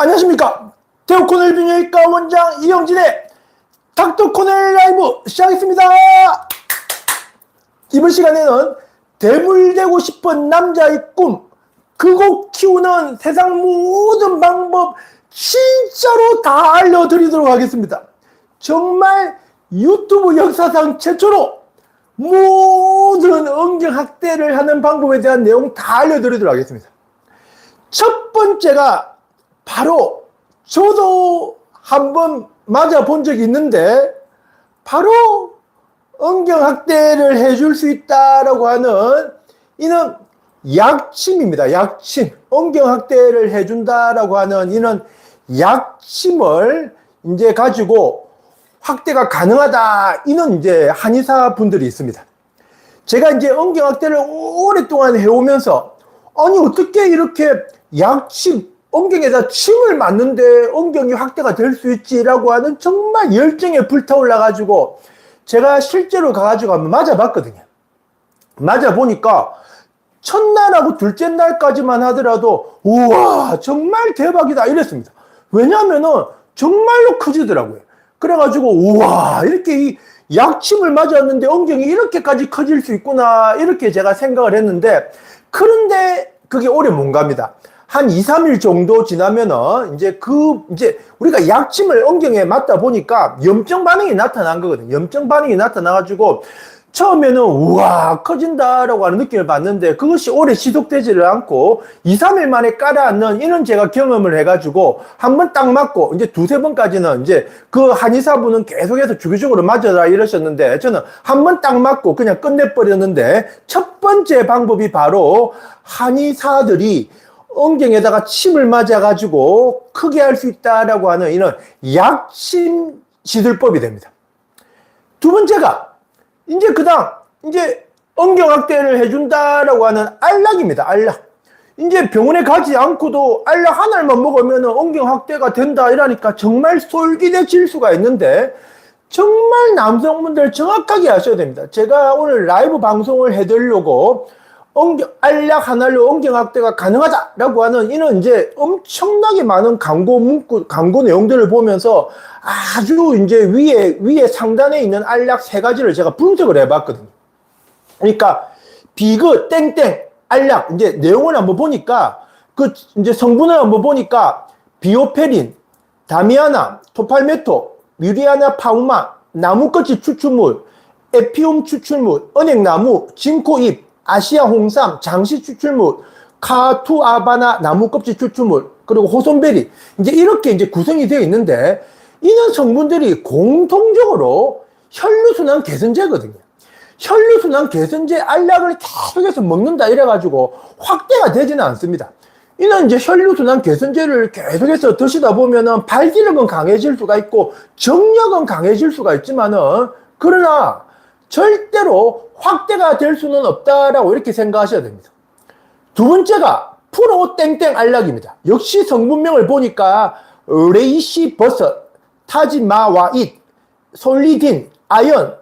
안녕하십니까. 대우코넬 비뇨기과 원장 이영진의 닥터코넬 라이브 시작하겠습니다. 이번 시간에는 대물되고 싶은 남자의 꿈, 그곡 키우는 세상 모든 방법 진짜로 다 알려드리도록 하겠습니다. 정말 유튜브 역사상 최초로 모든 응경학대를 하는 방법에 대한 내용 다 알려드리도록 하겠습니다. 첫 번째가 바로 저도 한번 맞아 본 적이 있는데 바로 응경학대를 해줄 수 있다라고 하는 이는 약침입니다. 약침. 응경학대를 해준다라고 하는 이는 약침을 이제 가지고 확대가 가능하다. 이는 이제 한의사 분들이 있습니다. 제가 이제 응경학대를 오랫동안 해오면서 아니 어떻게 이렇게 약침 엉경에다 침을 맞는데 엉경이 확대가 될 수 있지라고 하는 정말 열정에 불타올라 가지고 제가 실제로 가가지고 한번 맞아봤거든요. 맞아보니까 첫날하고 둘째 날까지만 하더라도 우와 정말 대박이다 이랬습니다. 왜냐하면은 정말로 커지더라고요. 그래가지고 우와 이렇게 이 약침을 맞았는데 엉경이 이렇게까지 커질 수 있구나 이렇게 제가 생각을 했는데 그런데 그게 오래 못 갑니다. 한 2, 3일 정도 지나면은 이제 그 이제 우리가 약침을 엉경에 맞다 보니까 염증 반응이 나타난 거거든요. 염증 반응이 나타나 가지고 처음에는 우와 커진다라고 하는 느낌을 받는데 그것이 오래 지속되지를 않고 2, 3일 만에 깔아앉는 이런 제가 경험을 해가지고 한 번 딱 맞고 이제 두세 번까지는 이제 그 한의사분은 계속해서 주기적으로 맞아라 이러셨는데 저는 한 번 딱 맞고 그냥 끝내버렸는데 첫 번째 방법이 바로 한의사들이 엉경에다가 침을 맞아가지고 크게 할 수 있다라고 하는 이런 약침 시술법이 됩니다. 두 번째가 이제 그다음 이제 엉경학대를 해준다라고 하는 알약입니다. 알약. 이제 병원에 가지 않고도 알약 하나만 먹으면 엉경학대가 된다 이러니까 정말 솔깃해질 수가 있는데 정말 남성분들 정확하게 하셔야 됩니다. 제가 오늘 라이브 방송을 해드리려고 엉경, 알약 하나로 엉경학대가 가능하다라고 하는 이는 이제 엄청나게 많은 광고 문구, 광고 내용들을 보면서 아주 이제 위에, 위에 상단에 있는 알약 세 가지를 제가 분석을 해봤거든요. 그러니까 비그, 땡땡, 알약, 이제 내용을 한번 보니까 그 이제 성분을 한번 보니까 비오페린, 다미아나, 토팔메토, 뮤리아나 파우마, 나무껍질 추출물, 에피움 추출물, 은행나무, 진코잎, 아시아 홍삼, 장시 추출물, 카투 아바나 나무 껍질 추출물, 그리고 호손베리. 이제 이렇게 이제 구성이 되어 있는데, 이런 성분들이 공통적으로 혈류순환 개선제거든요. 혈류순환 개선제 알약을 계속해서 먹는다 이래가지고 확대가 되지는 않습니다. 이는 이제 혈류순환 개선제를 계속해서 드시다 보면은 발기력은 강해질 수가 있고 정력은 강해질 수가 있지만은 그러나 절대로 확대가 될 수는 없다라고 이렇게 생각하셔야 됩니다. 두 번째가 프로 땡땡 알약입니다. 역시 성분명을 보니까 레이시 버섯, 타지마와 잇, 솔리딘, 아연,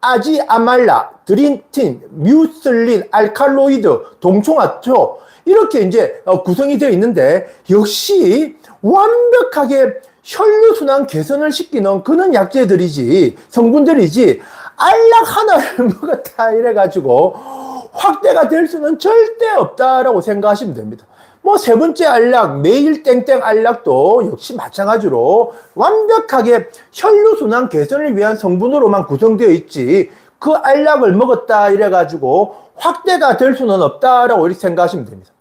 아지아말라, 드린틴, 뮤슬린, 알칼로이드, 동총화초 이렇게 이제 어, 구성이 되어 있는데 역시 완벽하게 혈류순환 개선을 시키는 그런 약재들이지 성분들이지 알약 하나를 먹었다 이래가지고 확대가 될 수는 절대 없다라고 생각하시면 됩니다. 뭐 세 번째 알약, 매일 땡땡 알약도 역시 마찬가지로 완벽하게 혈류순환 개선을 위한 성분으로만 구성되어 있지 그 알약을 먹었다 이래가지고 확대가 될 수는 없다라고 이렇게 생각하시면 됩니다.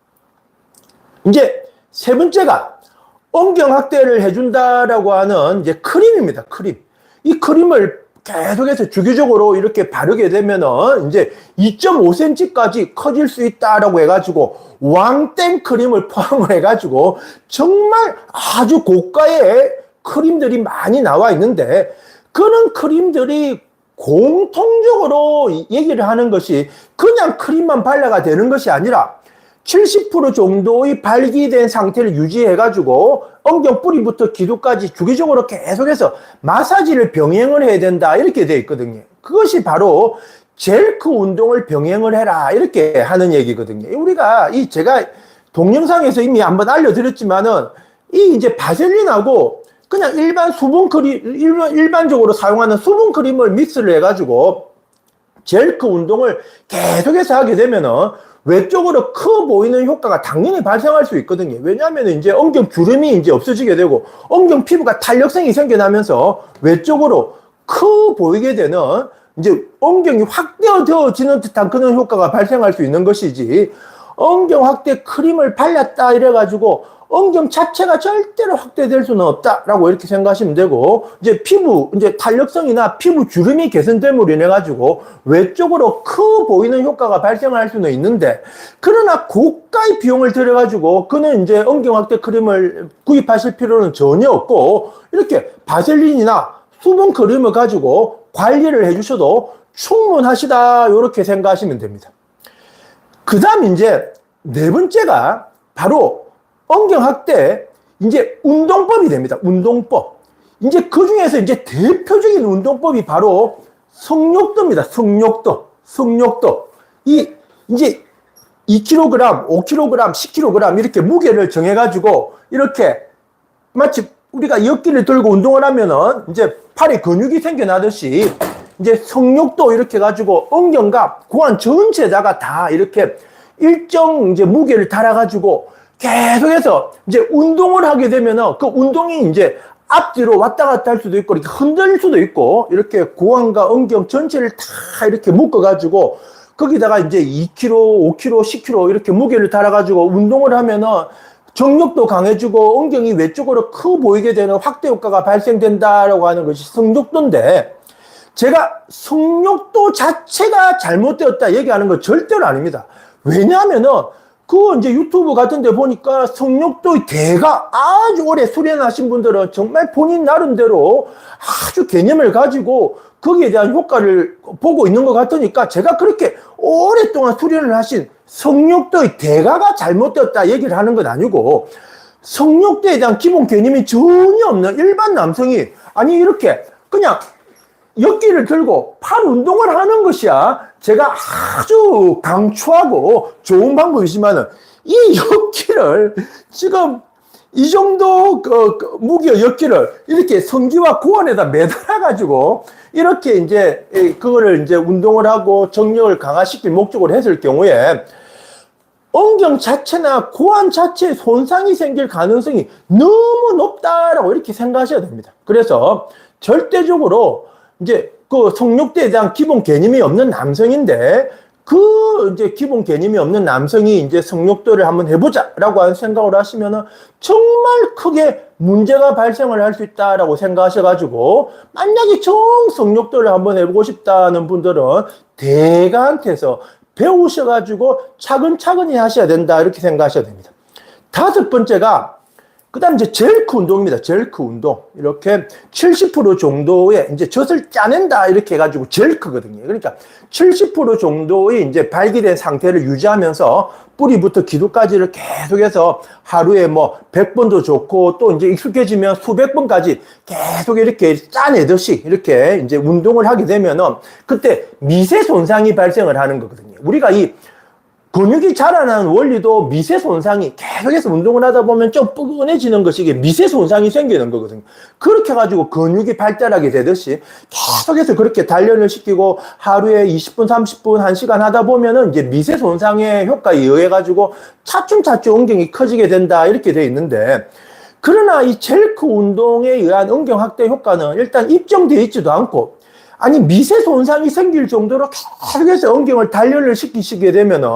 이제 세 번째가 엉경 확대를 해준다라고 하는 이제 크림입니다. 크림. 이 크림을 계속해서 주기적으로 이렇게 바르게 되면은 이제 2.5cm까지 커질 수 있다라고 해가지고 왕땡 크림을 포함을 해가지고 정말 아주 고가의 크림들이 많이 나와 있는데 그런 크림들이 공통적으로 얘기를 하는 것이 그냥 크림만 발라가 되는 것이 아니라 70% 정도의 발기된 상태를 유지해가지고 엉경 뿌리부터 기도까지 주기적으로 계속해서 마사지를 병행을 해야 된다 이렇게 되어 있거든요. 그것이 바로 젤크 운동을 병행을 해라 이렇게 하는 얘기거든요. 우리가 이 제가 동영상에서 이미 한번 알려드렸지만은 이 이제 바셀린하고 그냥 일반 수분 크림, 일반, 일반적으로 사용하는 수분 크림을 믹스를 해가지고 젤크 운동을 계속해서 하게 되면은 외적으로 커 보이는 효과가 당연히 발생할 수 있거든요. 왜냐하면 이제 엉경 주름이 이제 없어지게 되고 엉경 피부가 탄력성이 생겨나면서 외적으로 커 보이게 되는 이제 엉경이 확대어지는 듯한 그런 효과가 발생할 수 있는 것이지 엉경 확대 크림을 발랐다 이래가지고 엉경 자체가 절대로 확대될 수는 없다라고 이렇게 생각하시면 되고 이제 피부 이제 탄력성이나 피부 주름이 개선됨으로 인해 가지고 외적으로 커 보이는 효과가 발생할 수는 있는데 그러나 고가의 비용을 들여 가지고 그는 이제 엉경 확대 크림을 구입하실 필요는 전혀 없고 이렇게 바셀린이나 수분 크림을 가지고 관리를 해주셔도 충분하시다 이렇게 생각하시면 됩니다. 그 다음 이제 네 번째가 바로 엉경학대 이제 운동법이 됩니다. 운동법. 이제 그 중에서 이제 대표적인 운동법이 바로 성욕도입니다. 성욕도. 성욕도. 이 이제 2kg, 5kg, 10kg 이렇게 무게를 정해 가지고 이렇게 마치 우리가 역기를 들고 운동을 하면은 이제 팔에 근육이 생겨나듯이 이제 성욕도 이렇게 가지고 엉경과 고환 전체다가 다 이렇게 일정 이제 무게를 달아가지고 계속해서 이제 운동을 하게 되면은 그 운동이 이제 앞뒤로 왔다 갔다 할 수도 있고 이렇게 흔들 수도 있고 이렇게 고환과 엉경 전체를 다 이렇게 묶어 가지고 거기다가 이제 2kg, 5kg, 10kg 이렇게 무게를 달아 가지고 운동을 하면은 정력도 강해지고 엉경이 외쪽으로 커 보이게 되는 확대 효과가 발생된다라고 하는 것이 성욕도인데 제가 성욕도 자체가 잘못되었다 얘기하는 건 절대로 아닙니다. 왜냐하면은 그 이제 유튜브 같은 데 보니까 성욕도 대가 아주 오래 수련하신 분들은 정말 본인 나름대로 아주 개념을 가지고 거기에 대한 효과를 보고 있는 것 같으니까 제가 그렇게 오랫동안 수련을 하신 성욕도의 대가가 잘못되었다 얘기를 하는 건 아니고 성욕도에 대한 기본 개념이 전혀 없는 일반 남성이 아니 이렇게 그냥 역기를 들고 팔 운동을 하는 것이야 제가 아주 강추하고 좋은 방법이지만은 이 역기를 지금 이 정도 그, 그 무게 역기를 이렇게 성기와 고환에다 매달아 가지고 이렇게 이제 그거를 이제 운동을 하고 정력을 강화시킬 목적으로 했을 경우에 엉경 자체나 고환 자체에 손상이 생길 가능성이 너무 높다라고 이렇게 생각하셔야 됩니다. 그래서 절대적으로 이제 그 성욕대에 대한 기본 개념이 없는 남성인데 그 이제 기본 개념이 없는 남성이 이제 성욕도를 한번 해보자라고 하는 생각을 하시면은 정말 크게 문제가 발생을 할 수 있다라고 생각하셔가지고 만약에 정 성욕도를 한번 해보고 싶다는 분들은 대가한테서 배우셔가지고 차근차근히 하셔야 된다 이렇게 생각하셔야 됩니다. 다섯 번째가 그 다음 이제 젤크 운동입니다. 젤크 운동. 이렇게 70% 정도의 이제 젖을 짜낸다 이렇게 해가지고 젤크거든요. 그러니까 70% 정도의 이제 발기된 상태를 유지하면서 뿌리부터 기도까지를 계속해서 하루에 뭐 100번도 좋고 또 이제 익숙해지면 수백 번까지 계속 이렇게 짜내듯이 이렇게 이제 운동을 하게 되면은 그때 미세 손상이 발생을 하는 거거든요. 우리가 이 근육이 자라나는 원리도 미세 손상이 계속해서 운동을 하다 보면 좀 뻐근해지는 것이 이게 미세 손상이 생기는 거거든요. 그렇게 해가지고 근육이 발달하게 되듯이 계속해서 그렇게 단련을 시키고 하루에 20분, 30분, 1시간 하다 보면은 이제 미세 손상의 효과에 의해 가지고 차츰차츰 엉경이 커지게 된다 이렇게 돼 있는데 그러나 이 젤크 운동에 의한 엉경 확대 효과는 일단 입증되어 있지도 않고 아니 미세 손상이 생길 정도로 계속해서 엉경을 단련을 시키시게 되면은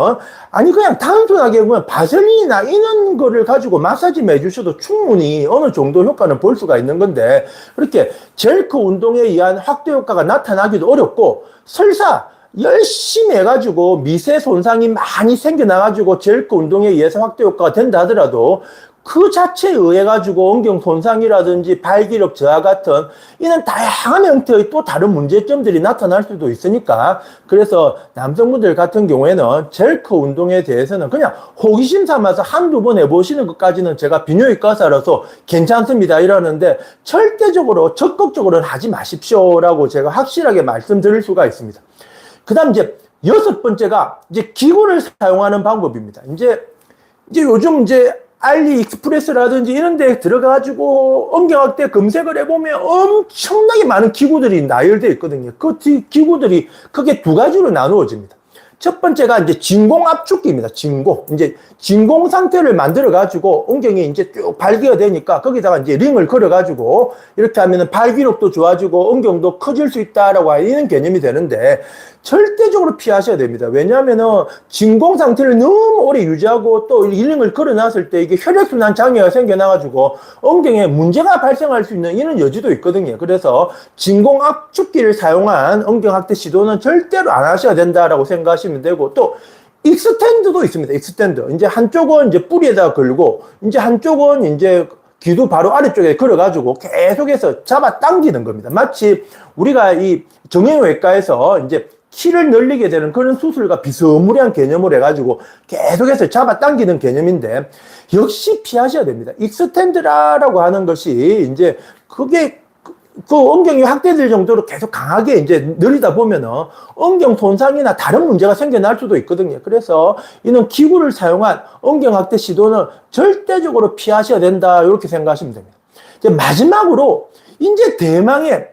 아니 그냥 단순하게 보면 바셀린이나 이런 거를 가지고 마사지 해주셔도 충분히 어느 정도 효과는 볼 수가 있는 건데 그렇게 젤크 운동에 의한 확대 효과가 나타나기도 어렵고 설사 열심히 해가지고 미세 손상이 많이 생겨나가지고 젤크 운동에 의해서 확대 효과가 된다 하더라도 그 자체에 의해 가지고 엉경 손상이라든지 발기력 저하 같은 이런 다양한 형태의 또 다른 문제점들이 나타날 수도 있으니까 그래서 남성분들 같은 경우에는 젤크 운동에 대해서는 그냥 호기심 삼아서 한두 번 해보시는 것까지는 제가 비뇨기과 의사로서 괜찮습니다 이러는데 절대적으로 적극적으로는 하지 마십시오라고 제가 확실하게 말씀드릴 수가 있습니다. 그 다음 이제 여섯 번째가 이제 기구를 사용하는 방법입니다. 이제 이제 요즘 이제 알리 익스프레스라든지 이런 데 들어가가지고 엉경학 대 검색을 해보면 엄청나게 많은 기구들이 나열되어 있거든요. 그 기- 기구들이 크게 두 가지로 나누어집니다. 첫 번째가 이제 진공 압축기입니다. 진공. 이제 진공 상태를 만들어 가지고 엉경이 이제 쭉 발기가 되니까 거기다가 이제 링을 걸어 가지고 이렇게 하면은 발기력도 좋아지고 엉경도 커질 수 있다라고 하는 개념이 되는데 절대적으로 피하셔야 됩니다. 왜냐하면은 진공 상태를 너무 오래 유지하고 또이 링을 걸어 놨을 때 이게 혈액순환 장애가 생겨나 가지고 엉경에 문제가 발생할 수 있는 이런 여지도 있거든요. 그래서 진공 압축기를 사용한 엉경 학대 시도는 절대로 안 하셔야 된다라고 생각하시면 되고 또 익스텐드도 있습니다. 익스텐드. 이제 한쪽은 이제 뿌리에다 걸고 이제 한쪽은 이제 귀도 바로 아래쪽에 걸어가지고 계속해서 잡아 당기는 겁니다. 마치 우리가 이 정형외과에서 이제 키를 늘리게 되는 그런 수술과 비스무리한 개념을 해가지고 계속해서 잡아 당기는 개념인데 역시 피하셔야 됩니다. 익스텐드라고 하는 것이 이제 그게 그- 그 엉경이 확대될 정도로 계속 강하게 이제 늘리다 보면은 엉경 손상이나 다른 문제가 생겨날 수도 있거든요. 그래서 이런 기구를 사용한 엉경 확대 시도는 절대적으로 피하셔야 된다. 이렇게 생각하시면 됩니다. 이제 마지막으로 이제 대망의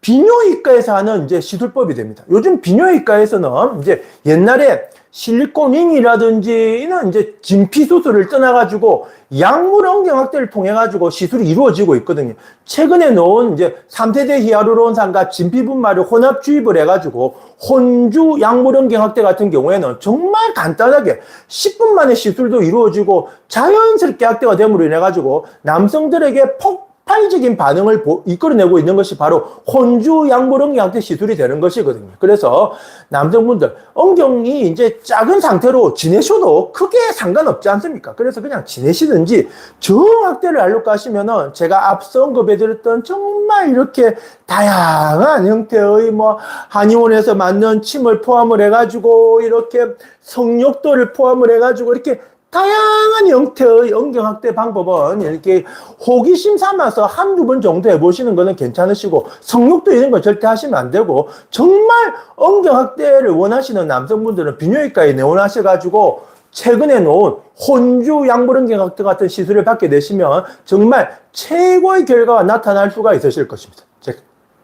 비뇨기과에서 하는 이제 시술법이 됩니다. 요즘 비뇨기과에서는 이제 옛날에 실리콘링이라든지 이런 이제 진피 수술을 떠나가지고 약물 엉경 확대를 통해 가지고 시술이 이루어지고 있거든요. 최근에 놓은 이제 3세대 히아루론산과 진피 분말을 혼합 주입을 해가지고 혼주 약물 엉경 확대 같은 경우에는 정말 간단하게 10분 만에 시술도 이루어지고 자연스럽게 확대가 됨으로 인해 가지고 남성들에게 폭 파이적인 반응을 보- 이끌어내고 있는 것이 바로 혼주 엉경학대 시술이 되는 것이거든요. 그래서 남성분들 엉경이 이제 작은 상태로 지내셔도 크게 상관없지 않습니까? 그래서 그냥 지내시든지 저항학대를 하려고 하시면은 제가 앞서 언급해드렸던 정말 이렇게 다양한 형태의 뭐 한의원에서 만든 침을 포함을 해가지고 이렇게 성욕도를 포함을 해가지고 이렇게 다양한 형태의 엉경학대 방법은 이렇게 호기심 삼아서 한두 번 정도 해보시는 거는 괜찮으시고 성욕도 이런 거 절대 하시면 안 되고 정말 엉경학대를 원하시는 남성분들은 비뇨기과에 내원하셔가지고 최근에 놓은 혼주 약물엉경학대 같은 시술을 받게 되시면 정말 최고의 결과가 나타날 수가 있으실 것입니다. 제-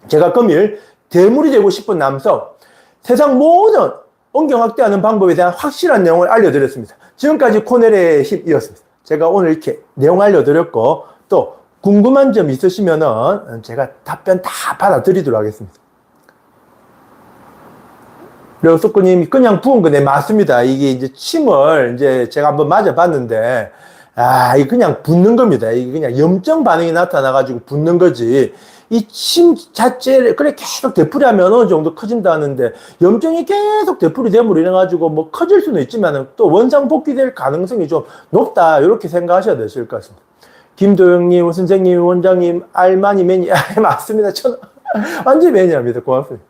제가 금일 대물이 되고 싶은 남성 세상 모든 엉경학대하는 방법에 대한 확실한 내용을 알려드렸습니다. 지금까지 코넬의 힘이었습니다. 제가 오늘 이렇게 내용 알려드렸고 또 궁금한 점 있으시면은 제가 답변 다 받아드리도록 하겠습니다. 려석구님이 그냥 부은 거네 맞습니다. 이게 이제 침을 이제 제가 한번 맞아봤는데 아, 이 그냥 붓는 겁니다. 이게 그냥 염증 반응이 나타나가지고 붓는 거지. 이 침 자체를 그래 계속 되풀이하면 어느 정도 커진다는데 염증이 계속 되풀이 됨으로 인해 가지고 뭐 커질 수는 있지만 또 원상 복귀될 가능성이 좀 높다 이렇게 생각하셔야 되실 것 같습니다. 김도영님, 선생님, 원장님, 알마니 매니, 아, 맞습니다. 저는 완전 매니아입니다. 고맙습니다.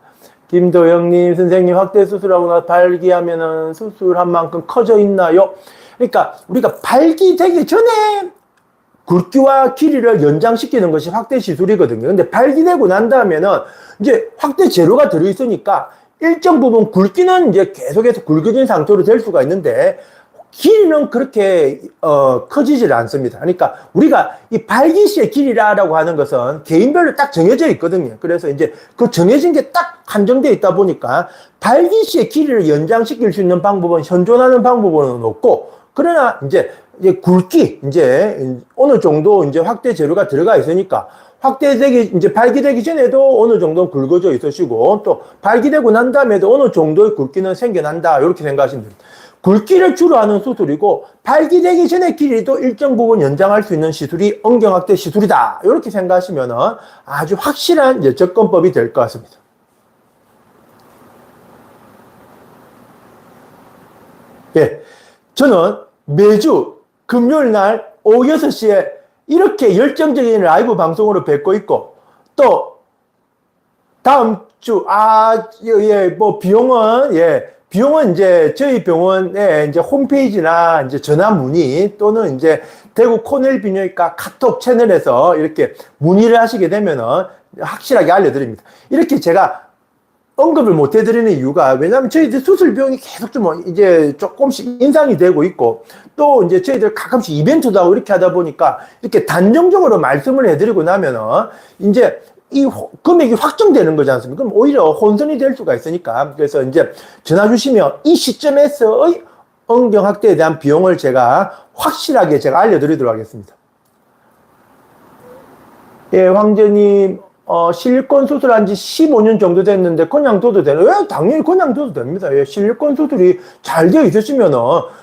김도영님, 선생님, 확대 수술하고 나서 발기하면은 수술한 만큼 커져 있나요? 그러니까 우리가 발기되기 전에 굵기와 길이를 연장시키는 것이 확대 시술이거든요. 근데 발기되고 난 다음에는 이제 확대 재료가 들어있으니까 일정 부분 굵기는 이제 계속해서 굵어진 상태로 될 수가 있는데 길이는 그렇게 어, 커지질 않습니다. 그러니까 우리가 이 발기 시의 길이라고 하는 것은 개인별로 딱 정해져 있거든요. 그래서 이제 그 정해진 게 딱 한정되어 있다 보니까 발기 시의 길이를 연장시킬 수 있는 방법은 현존하는 방법은 없고 그러나 이제 이제 굵기 이제 어느 정도 이제 확대 재료가 들어가 있으니까 확대되기 이제 발기되기 전에도 어느 정도 굵어져 있으시고 또 발기되고 난 다음에도 어느 정도의 굵기는 생겨난다 이렇게 생각하시면 됩니다. 굵기를 주로 하는 수술이고 발기되기 전에 길이도 일정 부분 연장할 수 있는 시술이 엉경학대 시술이다 이렇게 생각하시면은 아주 확실한 이제 접근법이 될 것 같습니다. 예, 저는 매주 금요일 날 오후 6시에 이렇게 열정적인 라이브 방송으로 뵙고 있고, 또, 다음 주, 아, 예, 뭐, 비용은, 예, 비용은 이제 저희 병원의 이제 홈페이지나 이제 전화 문의 또는 이제 대구 코넬 비뇨기과 카톡 채널에서 이렇게 문의를 하시게 되면은 확실하게 알려드립니다. 이렇게 제가 언급을 못 해드리는 이유가 왜냐하면 저희들 수술 비용이 계속 좀 이제 조금씩 인상이 되고 있고 또 이제 저희들 가끔씩 이벤트도 하고 이렇게 하다 보니까 이렇게 단정적으로 말씀을 해드리고 나면은 이제 이 호- 금액이 확정되는 거지 않습니까? 그럼 오히려 혼선이 될 수가 있으니까 그래서 이제 전화 주시면 이 시점에서의 언경 확대에 대한 비용을 제가 확실하게 제가 알려드리도록 하겠습니다. 예, 황제님, 어, 실리콘 수술한 지 15년 정도 됐는데, 그냥 둬도 되는, 왜? 당연히 그냥 둬도 됩니다. 예, 실리콘 수술이 잘 되어 있으시면은,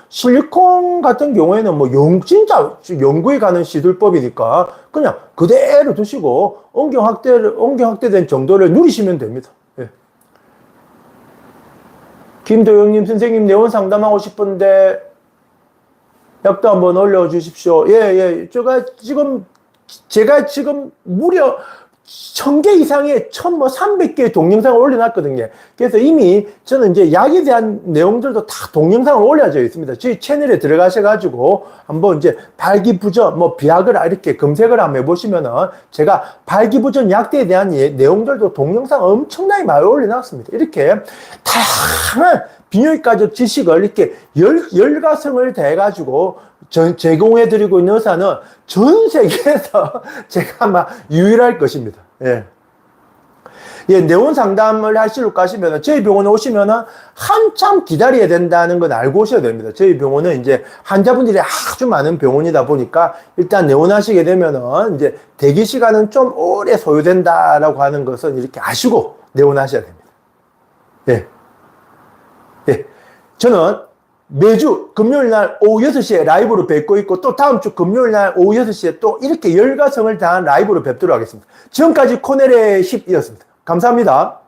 실리콘 같은 경우에는 뭐, 영, 진짜 연구에 가는 시술법이니까, 그냥 그대로 두시고, 엉경 확대를, 엉경 확대된 정도를 누리시면 됩니다. 예. 김도영님, 선생님, 내원 상담하고 싶은데, 약도 한번 올려주십시오. 예, 예. 제가 지금, 제가 지금 무려 1000개 이상의 1000뭐 300개의 동영상을 올려놨거든요. 그래서 이미 저는 이제 약에 대한 내용들도 다 동영상을 올려져 있습니다. 저희 채널에 들어가셔가지고 한번 이제 발기부전, 뭐 비아그라 이렇게 검색을 한번 해보시면은 제가 발기부전 약대에 대한 예- 내용들도 동영상 엄청나게 많이 올려놨습니다. 이렇게 다양한 비뇨기과적 지식을 이렇게 열, 열가성을 대가지고 전, 제공해 드리고 있는 의사는 전 세계에서 제가 아마 유일할 것입니다. 예. 예, 내원 상담을 하시러 가시면은 저희 병원에 오시면은 한참 기다려야 된다는 건 알고 오셔야 됩니다. 저희 병원은 이제 환자분들이 아주 많은 병원이다 보니까 일단 내원하시게 되면은 이제 대기 시간은 좀 오래 소요된다라고 하는 것은 이렇게 아시고 내원하셔야 됩니다. 예. 예. 저는 매주 금요일 날 오후 6시에 라이브로 뵙고 있고 또 다음 주 금요일 날 오후 6시에 또 이렇게 열가성을 다한 라이브로 뵙도록 하겠습니다. 지금까지 코넬의 10이었습니다. 감사합니다.